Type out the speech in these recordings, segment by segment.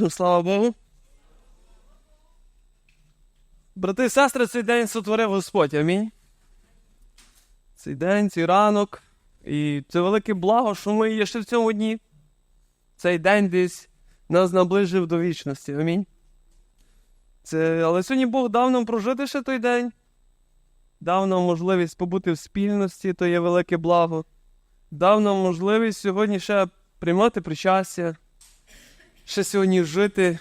Скажемо слава Богу. Брати і сестри, цей день сотворив Господь. Амінь. Цей день, цей ранок. І це велике благо, що ми є ще в цьому дні. Цей день десь нас наближив до вічності. Амінь. Це, але сьогодні Бог дав нам прожити ще той день. Дав нам можливість побути в спільності, то є велике благо. Дав нам можливість сьогодні ще приймати причастя, ще сьогодні жити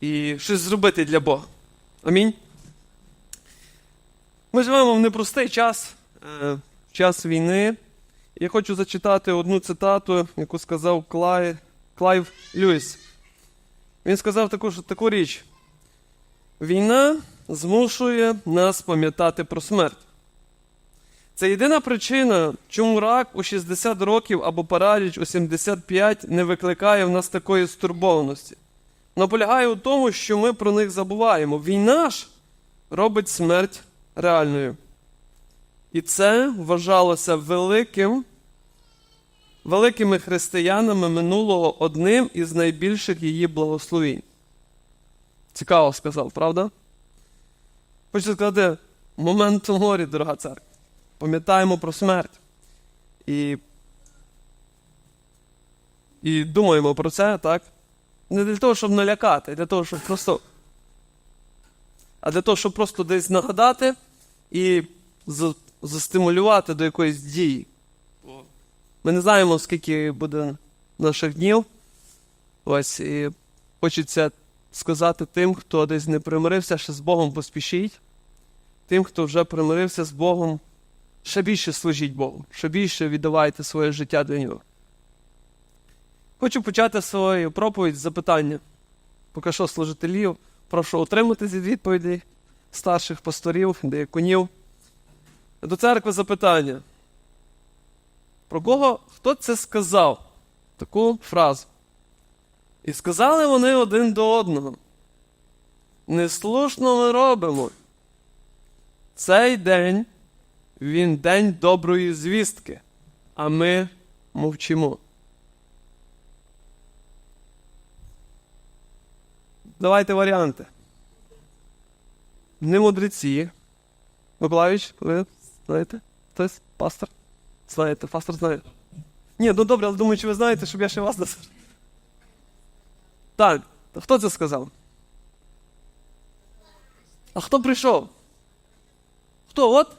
і щось зробити для Бога. Амінь. Ми живемо в непростий час, е, в час війни. Я хочу зачитати одну цитату, яку сказав Клай, Клайв Льюіс. Він сказав таку, таку річ: війна змушує нас пам'ятати про смерть. Це єдина причина, чому рак у 60 років або параліч у 75 не викликає в нас такої стурбованості. Но полягає у тому, що ми про них забуваємо. Війна ж робить смерть реальною. І це вважалося великим, великими християнами минулого одним із найбільших її благословінь. Цікаво сказав, правда? Хочу сказати, момент у морі, дорога церква. Пам'ятаємо про смерть. І, і думаємо про це, так? Не для того, щоб налякати, для того, щоб просто. А для того, щоб просто десь нагадати і за- застимулювати до якоїсь дії. Ми не знаємо, скільки буде наших днів. Ось, і хочеться сказати тим, хто десь не примирився ще з Богом, поспішіть. Тим, хто вже примирився з Богом, ще більше служіть Богу, ще більше віддавайте своє життя для нього. Хочу почати свою проповідь з запитання. Поки що служителів, прошу утриматись від відповідей старших пасторів, деяконів. До церкви запитання. Про кого хто це сказав? Таку фразу. І сказали вони один до одного. Неслушно ми робимо. Цей день він день доброї звістки, а ми мовчимо. Давайте варіанти. Не мудреці. Миколаївич, ви знаєте? Хтось? Пастор? Знаєте, пастор знає. Ні, ну добре, але думаю, чи ви знаєте, щоб я ще вас назвав. Так, хто це сказав? А хто прийшов? Хто? От?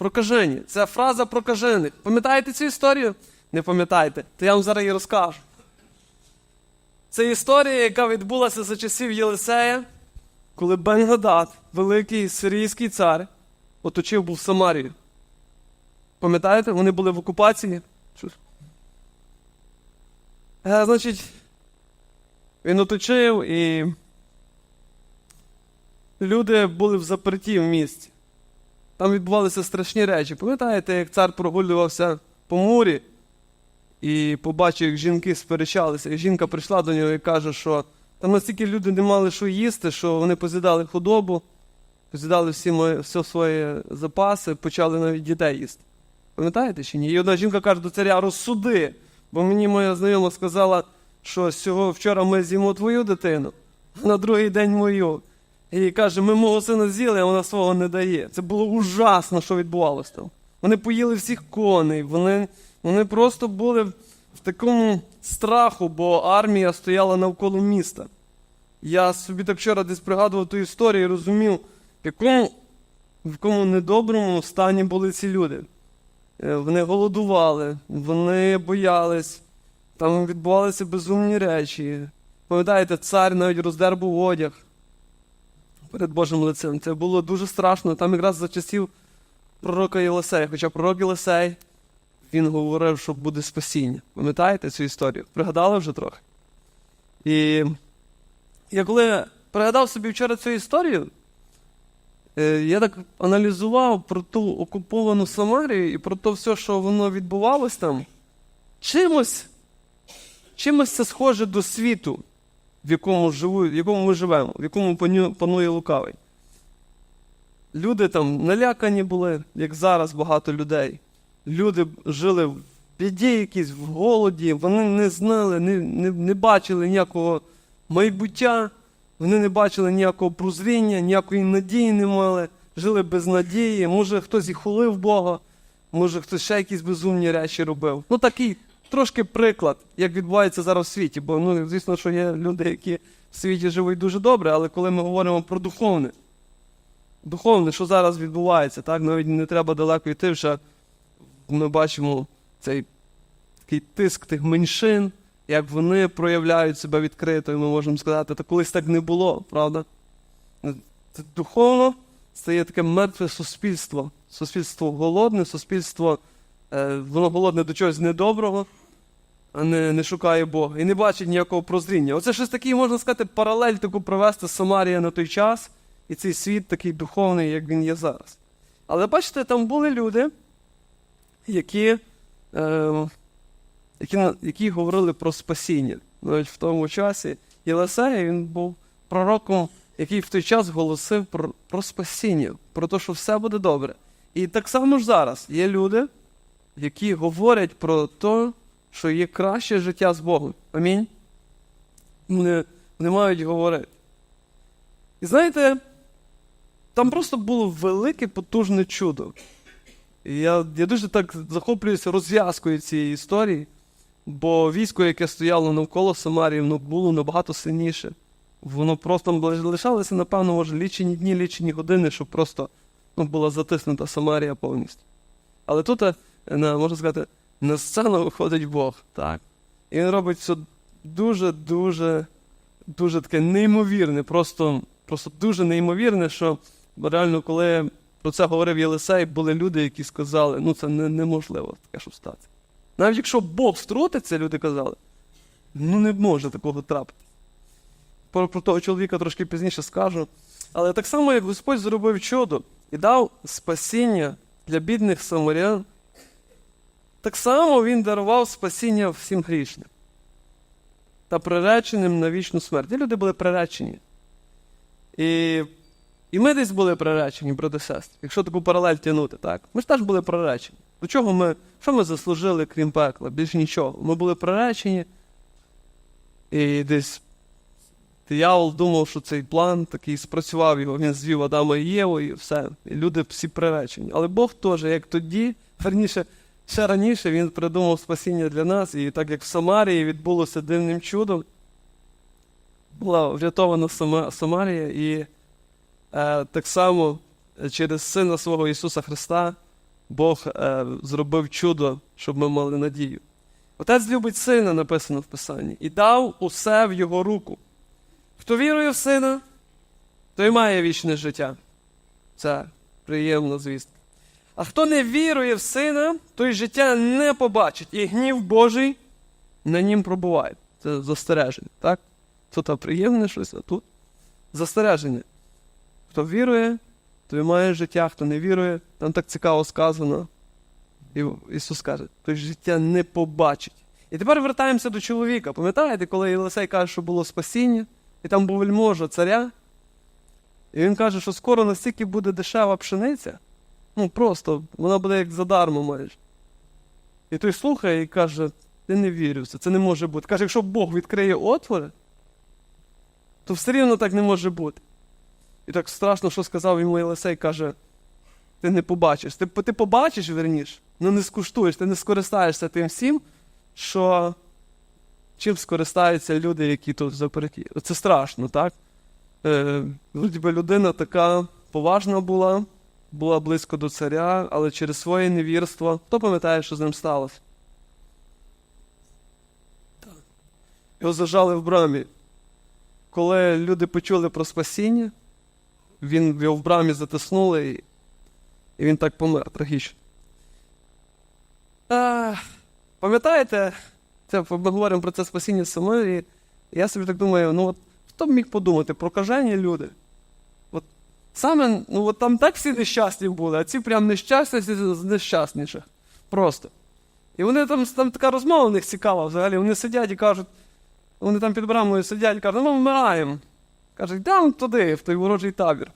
Прокажені. Це фраза прокажених. Пам'ятаєте цю історію? Не пам'ятаєте? То я вам зараз її розкажу. Це історія, яка відбулася за часів Єлисея, коли Бен-Гадад, великий сирійський цар, оточив був Самарію. Пам'ятаєте, вони були в окупації? Щось. Е, значить, він оточив і люди були в заперті в місті. Там відбувалися страшні речі. Пам'ятаєте, як цар прогулювався по морі і побачив, як жінки сперечалися, і жінка прийшла до нього і каже, що там настільки люди не мали що їсти, що вони позідали худобу, позідали всі мої, все свої запаси, почали навіть дітей їсти. Пам'ятаєте чи ні? І одна жінка каже до царя, розсуди, бо мені моя знайома сказала, що сього вчора ми з'їмо твою дитину, а на другий день мою. І каже, ми мого сина з'їли, а вона свого не дає. Це було ужасно, що відбувалося там. Вони поїли всіх коней, вони, вони просто були в такому страху, бо армія стояла навколо міста. Я собі так вчора десь пригадував ту історію і розумів, в якому, в якому недоброму стані були ці люди. Е, Вони голодували, вони боялись, там відбувалися безумні речі. Пам'ятаєте, цар навіть роздер був одяг перед Божим лицем. Це було дуже страшно. Там якраз за часів пророка Єлисея. Хоча пророк Єлисей, він говорив, що буде спасіння. Пам'ятаєте цю історію? Пригадали вже трохи? І я коли пригадав собі вчора цю історію, е, я так аналізував про ту окуповану Самарію і про те все, що воно відбувалось там. Чимось, чимось це схоже до світу, в якому, живу, в якому ми живемо, в якому панує лукавий. Люди там налякані були, як зараз багато людей. Люди жили в біді якійсь, в голоді, вони не знали, не, не, не бачили ніякого майбуття. Вони не бачили ніякого прозріння, ніякої надії не мали, жили без надії. Може, хтось і хулив Бога, може, хтось ще якісь безумні речі робив. Ну, такий трошки приклад, як відбувається зараз в світі. Бо, ну, звісно, що є люди, які в світі живуть дуже добре, але коли ми говоримо про духовне, духовне, що зараз відбувається, так, навіть не треба далеко йти, вже ми бачимо цей такий тиск тих меншин, як вони проявляють себе відкрито, і ми можемо сказати, та колись так не було, правда? Це духовно стає таке мертве суспільство. Суспільство голодне, суспільство, е, воно голодне до чогось недоброго, не, не шукає Бога. І не бачить ніякого прозріння. Оце щось такий, можна сказати, паралель таку провести Самарія на той час, і цей світ такий духовний, як він є зараз. Але бачите, там були люди, які, е, які, які говорили про спасіння. Навіть в тому часі Єлисей, він був пророком, який в той час голосив про, про спасіння, про те, що все буде добре. І так само ж зараз є люди, які говорять про те, що є краще життя з Богом. Амінь. Вони, вони мають говорити. І знаєте, там просто було велике потужне чудо. І я, я дуже так захоплююся розв'язкою цієї історії, бо військо, яке стояло навколо Самарії, воно було набагато сильніше. Воно просто лишалося, напевно, може, лічені дні, лічені години, щоб просто ну, була затиснута Самарія повністю. Але тут, е, можна сказати, на сцену виходить Бог. Так. І він робить все дуже-дуже, дуже таке неймовірне, просто, просто дуже неймовірне, що реально, коли про це говорив Єлисей, були люди, які сказали, ну це не, неможливо таке, щоб стати. Навіть якщо Бог втрутиться, люди казали, ну не може такого трапити. Про, про того чоловіка трошки пізніше скажу. Але так само, як Господь зробив чудо і дав спасіння для бідних самарян, так само Він дарував спасіння всім грішним та приреченим на вічну смерть. І люди були приречені. І, і ми десь були приречені, брати сестри, якщо таку паралель тягнути, так? Ми ж теж були приречені. До чого ми, що ми заслужили, крім пекла? Більш нічого. Ми були приречені, і десь диявол думав, що цей план такий спрацював його, він звів Адама і Єву, і все. І люди всі приречені. Але Бог теж, як тоді, верніше, ще раніше він придумав спасіння для нас, і так як в Самарії відбулося дивним чудом, була врятована Сама- Самарія, і е, так само через Сина свого Ісуса Христа Бог е, зробив чудо, щоб ми мали надію. Отець любить сина, написано в Писанні, і дав усе в його руку. Хто вірує в сина, той має вічне життя. Це приємна звістка. А хто не вірує в сина, той життя не побачить, і гнів Божий на нім пробуває. Це застереження, так? Тут приємне щось, а тут застереження. Хто вірує, той має життя, хто не вірує, там так цікаво сказано. І Ісус каже, той життя не побачить. І тепер вертаємося до чоловіка. Пам'ятаєте, коли Єлисей каже, що було спасіння, і там був вельможа царя, і він каже, що скоро настільки буде дешева пшениця, ну просто вона буде як задармо майже. І той слухає і каже, ти не вірю в це, це не може бути. Каже, якщо Бог відкриє отвори, то все рівно так не може бути. І так страшно, що сказав йому Єлисей, каже, ти не побачиш. Ти, ти побачиш, верніше, але не скуштуєш, ти не скористаєшся тим всім, що чим скористаються люди, які тут заперті. Це страшно, так? Е, людина така поважна була, була близько до царя, але через своє невірство. Хто пам'ятає, що з ним сталося? Його зажали в брамі. Коли люди почули про спасіння, він його в брамі затиснули, і, він так помер трагічно. А, пам'ятаєте, це ми говоримо про це спасіння Самарії, і я собі так думаю, ну от хто б міг подумати, прокажені люди. Саме, ну от там так всі нещасні були, а ці прям нещасні з нещасніших. Просто. І вони там, там така розмова в них цікава взагалі. Вони сидять і кажуть, вони там під брамою сидять і кажуть, ну ми вмираємо. Кажуть, йдемо туди, в той ворожий табір.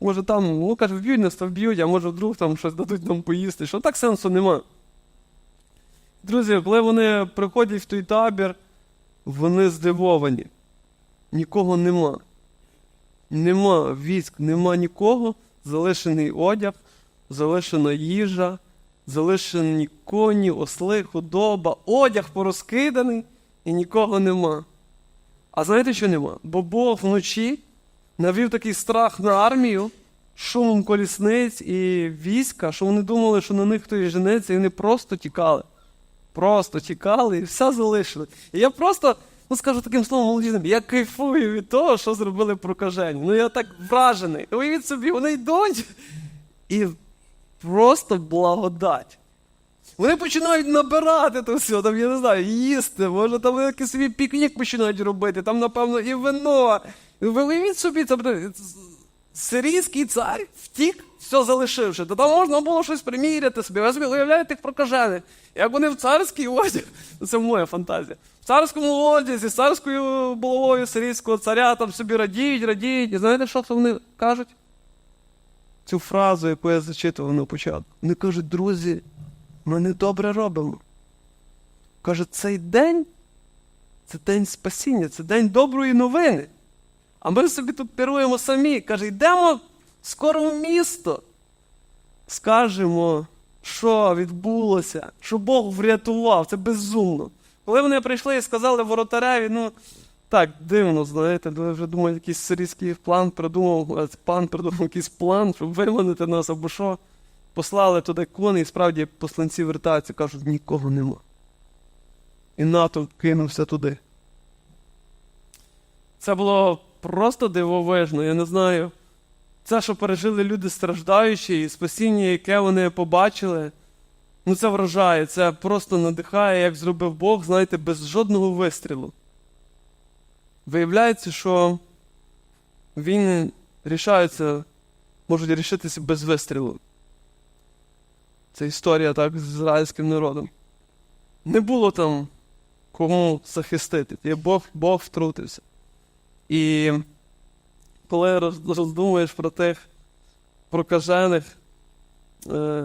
Може там, ну каже, вб'ють нас, то вб'ють, а може вдруг там щось дадуть нам поїсти. Що так сенсу нема. Друзі, коли вони приходять в той табір, вони здивовані. нікого нема. Нема військ, нема нікого, залишений одяг, залишена їжа, залишені коні, осли, худоба, одяг порозкиданий і нікого нема. А знаєте, що нема? Бо Бог вночі навів такий страх на армію, шумом колісниць і війська, що вони думали, що на них хтось женеться, і вони просто тікали. Просто тікали і все залишили. І я просто, ну скажу таким словом молодіжним, я кайфую від того, що зробили прокажені. Ну я так вражений. Уявіть собі, вони йдуть і просто благодать. Вони починають набирати то все, там, я не знаю, їсти, може там якийсь собі пікнік починають робити, там, напевно, і вино. Ви уявіть собі, буде сирійський цар втік, все залишивши. То там можна було щось приміряти собі. Ви собі уявляєте тих прокажених. Як вони в царській одяг, це моя фантазія. В царському одязі, з царською булавою сирійського царя там собі радіють, радіють. І знаєте, що вони кажуть? Цю фразу, яку я зачитував на початку. Вони кажуть, друзі, ми не добре робимо. Каже, цей день це день спасіння, це день доброї новини. А ми собі тут піруємо самі. Каже, йдемо скоро в місто. Скажемо, що відбулося, що Бог врятував, це безумно. Коли вони прийшли і сказали воротареві, ну так, дивно, знаєте, ви вже думали, якийсь сирійський план придумав, пан придумав якийсь план, щоб виманити нас або що. Послали туди коней, і справді посланці вертаються, кажуть, нікого нема. І НАТО кинувся туди. Це було просто дивовижно, я не знаю. Це, що пережили люди страждаючі, і спасіння, яке вони побачили, ну це вражає, це просто надихає, як зробив Бог, знаєте, без жодного вистрілу. Виявляється, що війни рішаються, можуть рішитися без вистрілу. Це історія так з ізраїльським народом. Не було там кому захистити. Бог, Бог втрутився. І коли роз- роздумуєш про тих прокажених, е,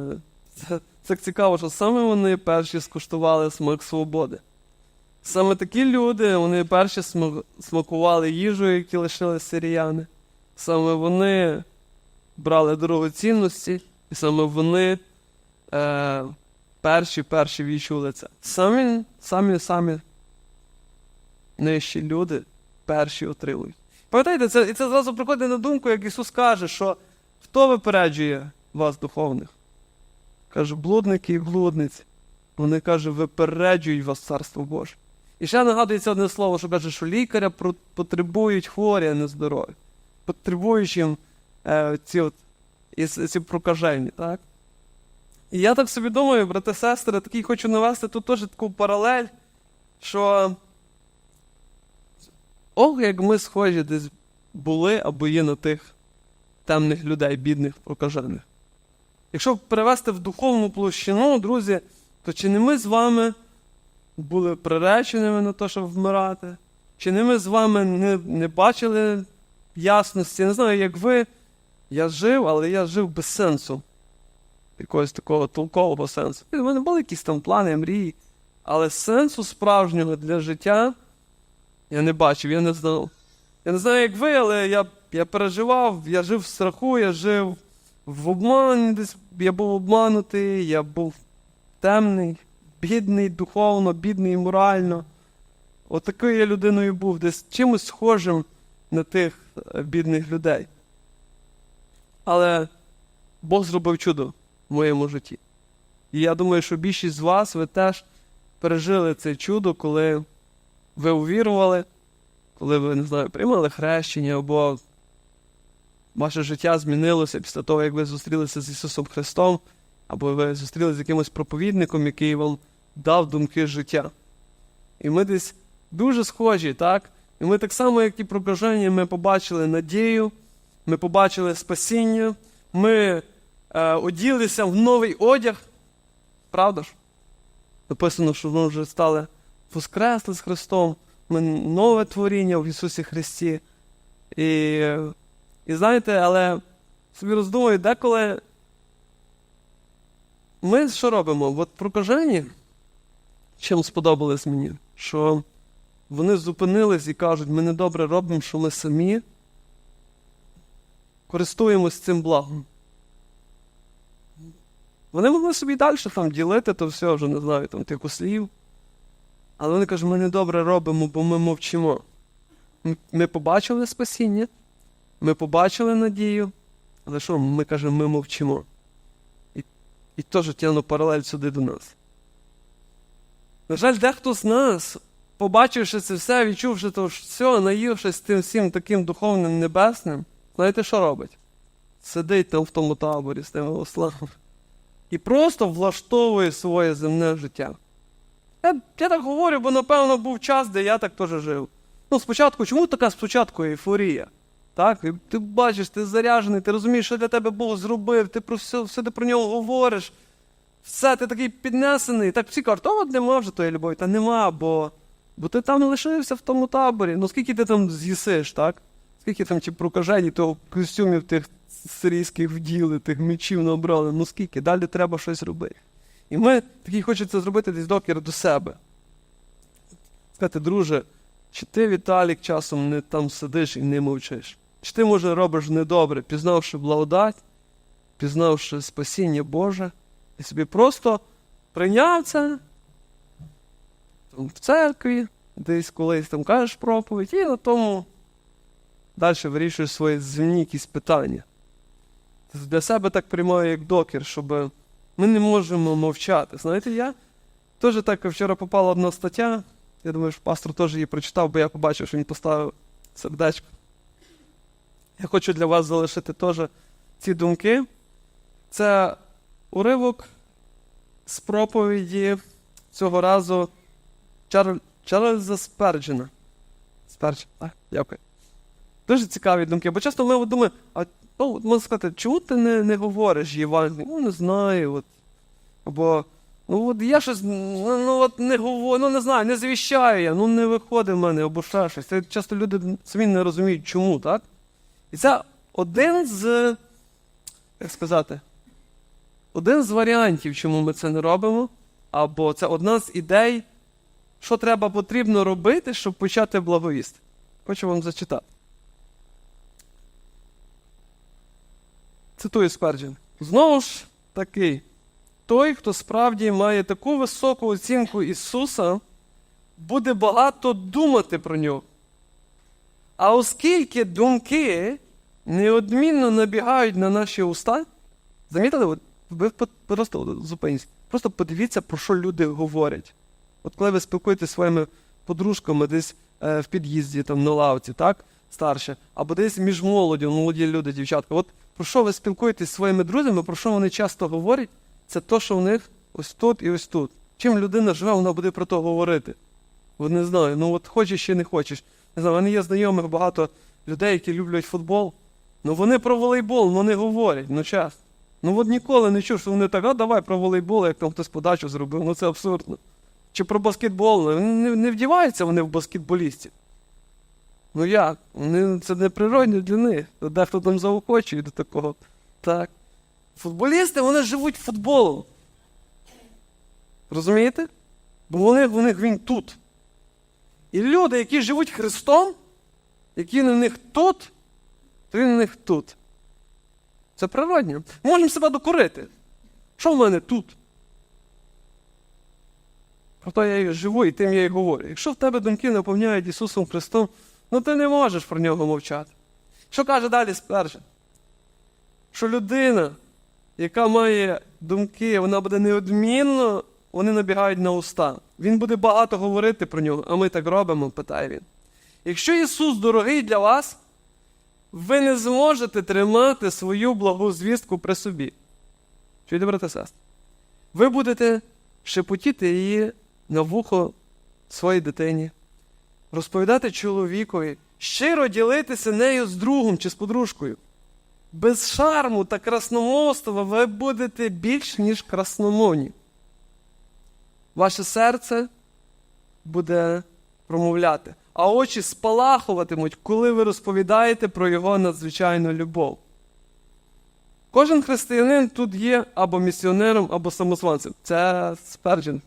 це, цікаво, що саме вони перші скуштували смак свободи. Саме такі люди, вони перші смакували їжу, які лишили сиріяни. Саме вони брали дорогоцінності, і саме вони е, перші перші відчули це. Самі, самі, самі нижчі люди перші отримують. Пам'ятаєте, це, і це зразу приходить на думку, як Ісус каже, що хто випереджує вас духовних? Каже, блудники і блудниці. Вони каже, випереджують вас Царство Боже. І ще нагадується одне слово, що каже, що лікаря потребують хворі, а не здорові. Потребують їм е, ці, от, і, ці прокажені, так? І я так собі думаю, брати сестри, такий хочу навести тут теж таку паралель, що ох, як ми схожі десь були або є на тих темних людей, бідних, прокажених. Якщо перевести в духовну площину, друзі, то чи не ми з вами були приреченими на те, щоб вмирати? Чи не ми з вами не, не бачили ясності? Не знаю, як ви. Я жив, але я жив без сенсу. Якогось такого толкового сенсу. У мене були якісь там плани, мрії. Але сенсу справжнього для життя я не бачив, я не знав. Я не знаю, як ви, але я, я переживав, я жив в страху, я жив в обмані, десь я був обманутий, я був темний, бідний духовно, бідний морально. Отакою я людиною був, десь чимось схожим на тих е, бідних людей. Але Бог зробив чудо в моєму житті. І я думаю, що більшість з вас ви теж пережили це чудо, коли ви увірували, коли ви, не знаю, приймали хрещення, або ваше життя змінилося після того, як ви зустрілися з Ісусом Христом, або ви зустрілися з якимось проповідником, який вам дав думки життя. І ми десь дуже схожі, так? І ми так само, як і прокажені, ми побачили надію, ми побачили спасіння, ми е, оділися в новий одяг. Правда ж? Написано, що ми вже стали воскресли з Христом, ми нове творіння в Ісусі Христі. І, і знаєте, але собі роздумую, деколи ми що робимо? От прокажені, чим сподобалось мені, що вони зупинились і кажуть, ми не добре робимо, що ми самі користуємось цим благом. Вони могли собі далі там ділити, то все вже не знаю, там тих слів. Але вони кажуть, ми не добре робимо, бо ми мовчимо. Ми- побачили спасіння, ми побачили надію, але що, ми кажемо, ми мовчимо. І, і теж тягну паралель сюди до нас. На жаль, дехто з нас, побачивши це все, відчувши то все, наївшись тим всім таким духовним небесним, знаєте, що робить? Сидить там в тому таборі з тими ослами і просто влаштовує своє земне життя. Я, я так говорю, бо напевно був час, де я так теж жив. Ну, спочатку, чому така спочатку ейфорія? Так? Ти бачиш, ти заряджений, ти розумієш, що для тебе Бог зробив, ти про все, все ти про нього говориш. Все, ти такий піднесений. Так всі кажуть, от нема вже тої любові. Та нема, бо, бо ти там лишився в тому таборі. Ну скільки ти там з'їсиш, так? Скільки там чи прокажені того костюмів тих сирійських вділи, тих мечів набрали, ну скільки, далі треба щось робити. І ми такі хочеться зробити десь докір до себе. Сказати, друже, чи ти, Віталік, часом не там сидиш і не мовчиш? Чи ти, може, робиш недобре, пізнавши благодать, пізнавши спасіння Боже, і собі просто прийняв це в церкві, десь колись там кажеш проповідь, і на тому далі вирішуєш свої земні якісь питання. Для себе так приймаю як докір, щоб ми не можемо мовчати. Знаєте, я теж так вчора попала одна стаття. Я думаю, що пастор теж її прочитав, бо я побачив, що він поставив сердечко. Я хочу для вас залишити теж ці думки. Це уривок з проповіді цього разу Чар... Чарльза Сперджена. Сперджен, так? Дякую. Дуже цікаві думки, бо часто ми думаємо, а ну, можна сказати, чому ти не, не говориш Євангелію? Ну, не знаю. От. Або, ну от я щось, ну, от не говорю, ну не знаю, не звіщаю я, ну не виходить в мене, або ще щось. Це часто люди самі не розуміють, чому, так? І це один з, як сказати, один з варіантів, чому ми це не робимо, або це одна з ідей, що треба потрібно робити, щоб почати благовіст. Хочу вам зачитати. Цитую Сперджен. Знову ж таки, той, хто справді має таку високу оцінку Ісуса, буде багато думати про нього. А оскільки думки неодмінно набігають на наші уста, замітили, ви просто зупиніться, просто подивіться, про що люди говорять. От коли ви спілкуєтеся зі своїми подружками десь е, в під'їзді, там на лавці, так, старше, або десь між молоддю, молоді люди, дівчатка. От про що ви спілкуєтесь зі своїми друзями, про що вони часто говорять, це то, що в них ось тут і ось тут. Чим людина живе, вона буде про то говорити. От не знаю, ну от хочеш чи не хочеш. Не знаю, мене є знайомих багато людей, які люблять футбол. Ну вони про волейбол, ну не говорять, ну часто. Ну от ніколи не чув, що вони так, а давай про волейбол, як там хтось подачу зробив, ну це абсурдно. Чи про баскетбол, не, не вдіваються вони в баскетболістів. Ну як? Вони, це не природне для них. Дехто там заохочує до такого. Так. Футболісти, вони живуть футболом. Розумієте? Бо вони, вони, він тут. І люди, які живуть Христом, які на них тут, то він на них тут. Це природньо. Можемо себе докорити. Що в мене тут? Проте я і живу, і тим я і говорю. Якщо в тебе думки наповняють Ісусом Христом, ну ти не можеш про нього мовчати. Що каже далі спершу? Що людина, яка має думки, вона буде неодмінно, вони набігають на уста. Він буде багато говорити про нього, а ми так робимо, питає він. Якщо Ісус дорогий для вас, ви не зможете тримати свою благу звістку при собі. Чуєте, брати сестри? Ви будете шепотіти її на вухо своїй дитині, розповідати чоловікові, щиро ділитися нею з другом чи з подружкою. Без шарму та красномовства ви будете більш, ніж красномовні. Ваше серце буде промовляти, а очі спалахуватимуть, коли ви розповідаєте про його надзвичайну любов. Кожен християнин тут є або місіонером, або самозванцем. Це Сперджен.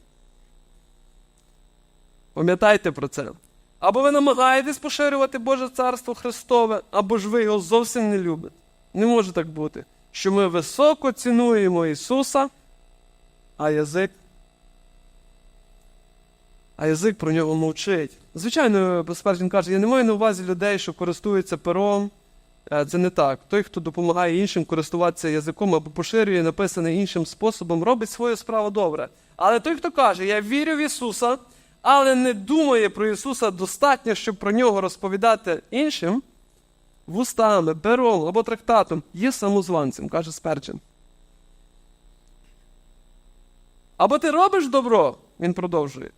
Пам'ятайте про це. Або ви намагаєтесь поширювати Боже Царство Христове, або ж ви його зовсім не любите. Не може так бути, що ми високо цінуємо Ісуса, а язик. А язик про нього мовчить. Звичайно, Безперечно каже, я не маю на увазі людей, що користуються пером. Е, Це не так. Той, хто допомагає іншим користуватися язиком або поширює написане іншим способом, робить свою справу добре. Але той, хто каже, я вірю в Ісуса, але не думає про Ісуса достатньо, щоб про нього розповідати іншим, вустами, пером або трактатом, є самозванцем, каже Сперджен. Або ти робиш добро, він продовжує,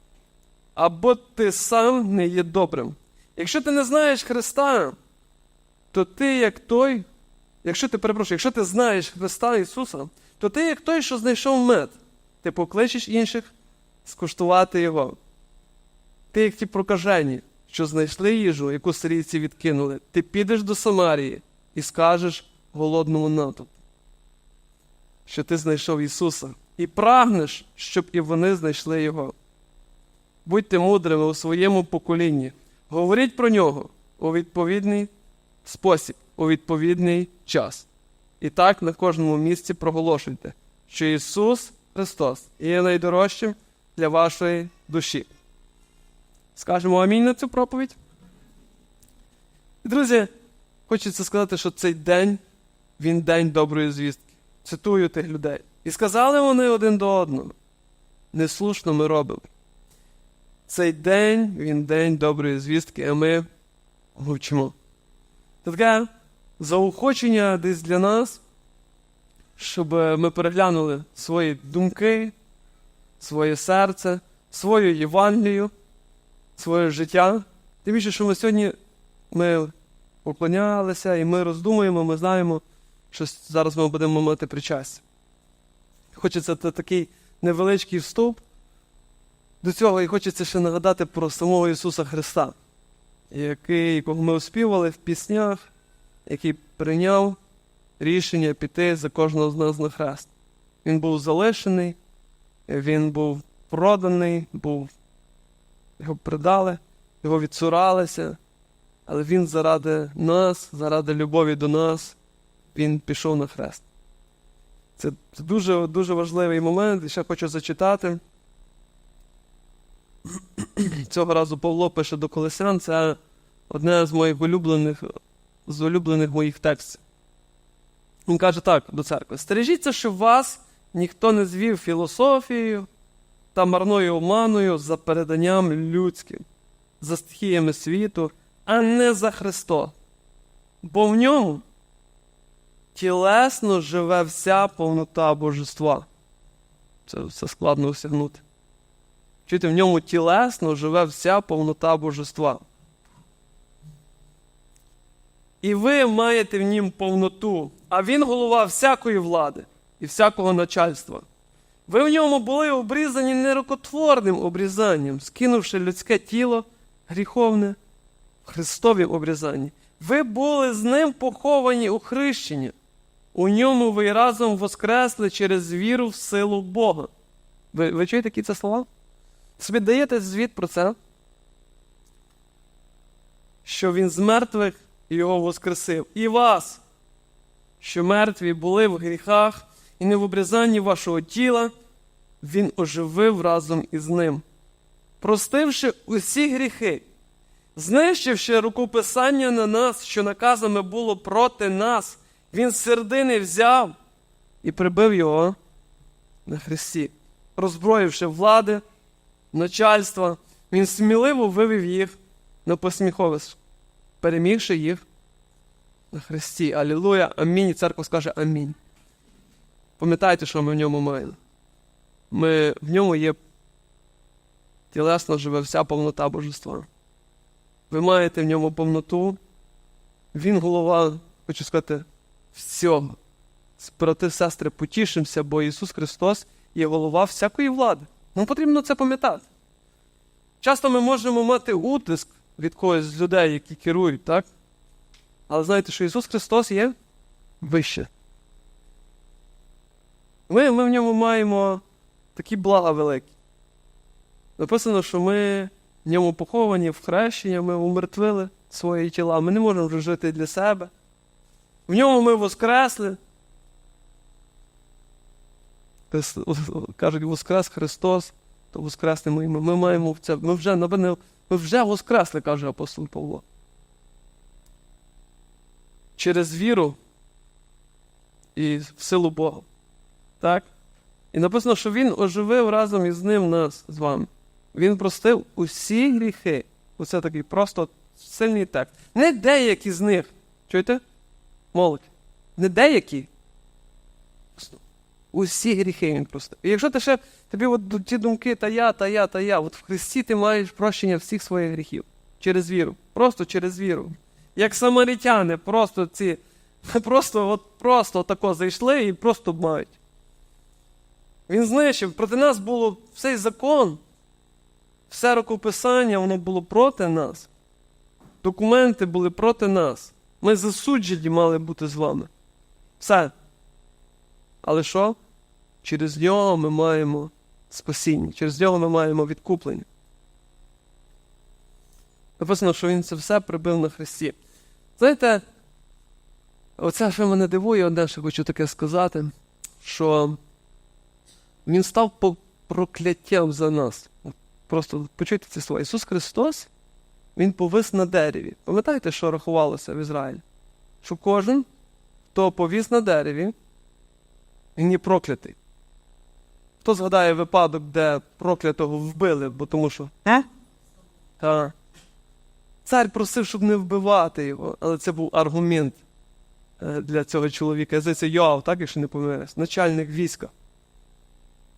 або ти сам не є добрим. Якщо ти не знаєш Христа, то ти як той, якщо ти перепрошую, якщо ти знаєш Христа Ісуса, то ти як той, що знайшов мед. Ти покличеш інших скуштувати його. Ти як ті прокажені, що знайшли їжу, яку сирійці відкинули, ти підеш до Самарії і скажеш голодному натовпу, що ти знайшов Ісуса, і прагнеш, щоб і вони знайшли Його. Будьте мудрими у своєму поколінні, говоріть про нього у відповідний спосіб, у відповідний час. І так на кожному місці проголошуйте, що Ісус Христос є найдорожчим для вашої душі. Скажемо амінь на цю проповідь. Друзі, хочеться сказати, що цей день він день доброї звістки. Цитую тих людей. І сказали вони один до одного. Неслушно ми робимо. Цей день він день доброї звістки, а ми мовчимо. Це таке заохочення десь для нас, щоб ми переглянули свої думки, своє серце, свою Євангелію, своє життя. Тим більше, що ми сьогодні ми поклонялися і ми роздумуємо, ми знаємо, що зараз ми будемо мати причастя. Хочеться такий невеличкий вступ до цього, і хочеться ще нагадати про самого Ісуса Христа, який, якого ми оспівали в піснях, який прийняв рішення піти за кожного з нас на хрест. Він був залишений, він був проданий, був, його придали, його відсуралися, але він заради нас, заради любові до нас, він пішов на хрест. Це дуже, дуже важливий момент, і ще хочу зачитати. Цього разу Павло пише до Колесян, це одне з моїх улюблених, з улюблених моїх текстів. Він каже так до церкви: стережіться, щоб вас ніхто не звів філософією та марною оманою за переданням людським, за стихіями світу, а не за Христос. Бо в ньому тілесно живе вся повнота божества. Це все складно осягнути. Чуєте, в ньому тілесно живе вся повнота божества. І ви маєте в нім повноту, а він голова всякої влади і всякого начальства. Ви в ньому були обрізані нерукотворним обрізанням, скинувши людське тіло гріховне в Христовім обрізанні. Ви були з ним поховані у хрещенні. У ньому ви разом воскресли через віру в силу Бога. Ви, ви чуєте які це слова? Собі даєте звіт про це, що він з мертвих його воскресив. І вас, що мертві були в гріхах і не в обрізанні вашого тіла, він оживив разом із ним, простивши усі гріхи, знищивши рукописання на нас, що наказами було проти нас, він сердини взяв і прибив його на хресті, роззброївши влади начальства, він сміливо вивів їх на посміховище, перемігши їх на Христі. Алілуя, амінь. І церква скаже амінь. Пам'ятайте, що ми в ньому маємо. Ми, В ньому є тілесно живе вся повнота божества. Ви маєте в ньому повноту. Він голова, хочу сказати, всього. Брати, сестри, потішимося, бо Ісус Христос є голова всякої влади. Нам потрібно це пам'ятати. Часто ми можемо мати утиск від когось з людей, які керують, так? Але знаєте, що Ісус Христос є вище. Ми, ми в ньому маємо такі блага великі. Написано, що ми в ньому поховані, в хрещення ми умертвили свої тіла. Ми не можемо вже жити для себе. В ньому ми воскресли. Кажуть, Воскрес Христос, то воскреснемо і ми. Ми маємо це. Ми вже, ми вже воскресли, каже апостол Павло. Через віру і в силу Бога. Так? І написано, що Він оживив разом із ним нас з вами. Він простив усі гріхи. Оце такий просто сильний текст. Не деякі з них. Чуєте? Молодь. Не деякі. Усі гріхи він простив. І якщо ти ще тобі от ті думки, та я, та я, та я, от в Христі ти маєш прощення всіх своїх гріхів. Через віру. Просто через віру. Як самаритяни, просто ці, просто, от, просто тако зайшли і просто мають. Він знищив, проти нас було цей закон, все рукописання, воно було проти нас. Документи були проти нас. Ми засуджені мали бути з вами. Все. Але що? Через нього ми маємо спасіння, через нього ми маємо відкуплення. Написано, що він це все прибив на Христі. Знаєте, оце що мене дивує, одне, що хочу таке сказати, що він став прокляттям за нас. Просто почуйте ці слова. Ісус Христос, Він повис на дереві. Пам'ятаєте, що рахувалося в Ізраїлі? Що кожен, хто повіс на дереві, він є проклятий. Хто згадає випадок, де проклятого вбили, бо тому що. Е? Та. Цар просив, щоб не вбивати його, але це був аргумент е, для цього чоловіка. Здається, Йоав, так, якщо не помиляюсь, начальник війська.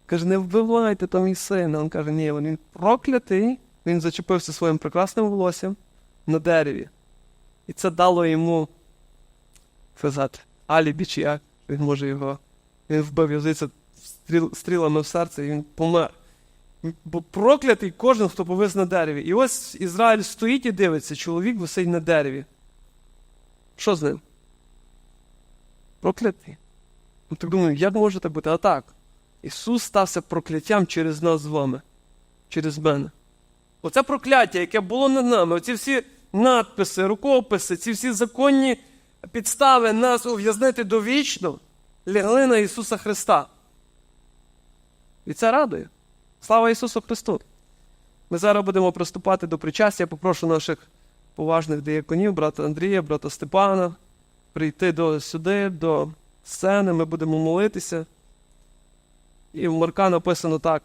Каже, не вбивайте там мій сина. Він каже, ні, він проклятий, він зачепився своїм прекрасним волоссям на дереві. І це дало йому сказати, алібі чи як, він може його. Він вбив здається, стріл, стрілами в серце, і він помер. Бо проклятий кожен, хто повис на дереві. І ось Ізраїль стоїть і дивиться, чоловік висить на дереві. Що з ним? Проклятий. Ну так думаю, як може так бути? А так. Ісус стався прокляттям через нас з вами, через мене. Оце прокляття, яке було над нами, оці всі надписи, рукописи, ці всі законні підстави нас ув'язнити довічно, лягли на Ісуса Христа. І це радує. Слава Ісусу Христу! Ми зараз будемо приступати до причастя. Я попрошу наших поважних дияконів, брата Андрія, брата Степана, прийти до сюди, до сцени. Ми будемо молитися. І в Марка написано так.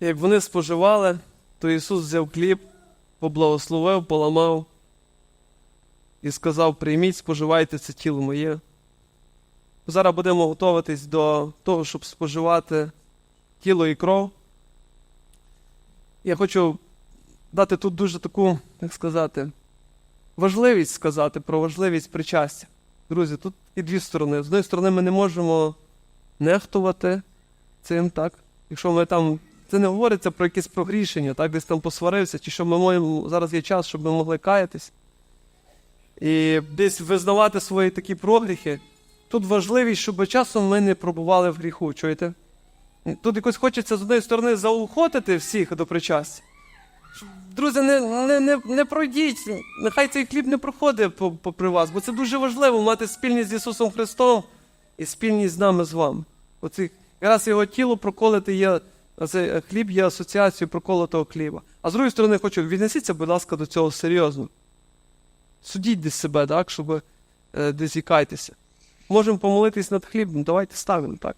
Як вони споживали, то Ісус взяв хліб, поблагословив, поламав і сказав: прийміть, споживайте це тіло моє. Зараз будемо готуватись до того, щоб споживати тіло і кров. Я хочу дати тут дуже таку, як сказати, важливість сказати про важливість причастя. Друзі, тут і дві сторони. З однієї сторони, ми не можемо нехтувати цим, так? Якщо ми там. Це не говориться про якесь прогрішення, так, десь там посварився, чи що ми маємо, зараз є час, щоб ми могли каятись. І десь визнавати свої такі прогріхи. Тут важливість, щоб часом ми не пробували в гріху, чуєте? Тут якось хочеться з однієї сторони заохотити всіх до причастя. Друзі, не, не, не, не пройдіть, нехай цей хліб не проходить по- попри вас, бо це дуже важливо мати спільність з Ісусом Христом і спільність з нами з вами. Оці, якраз його тіло проколити є, оцей хліб є асоціацією проколотого хліба. А з другої сторони, хочу, віднесіться, будь ласка, до цього серйозно. Судіть десь себе, так, щоб е, десь. Можемо помолитись над хлібом, давайте ставимо так.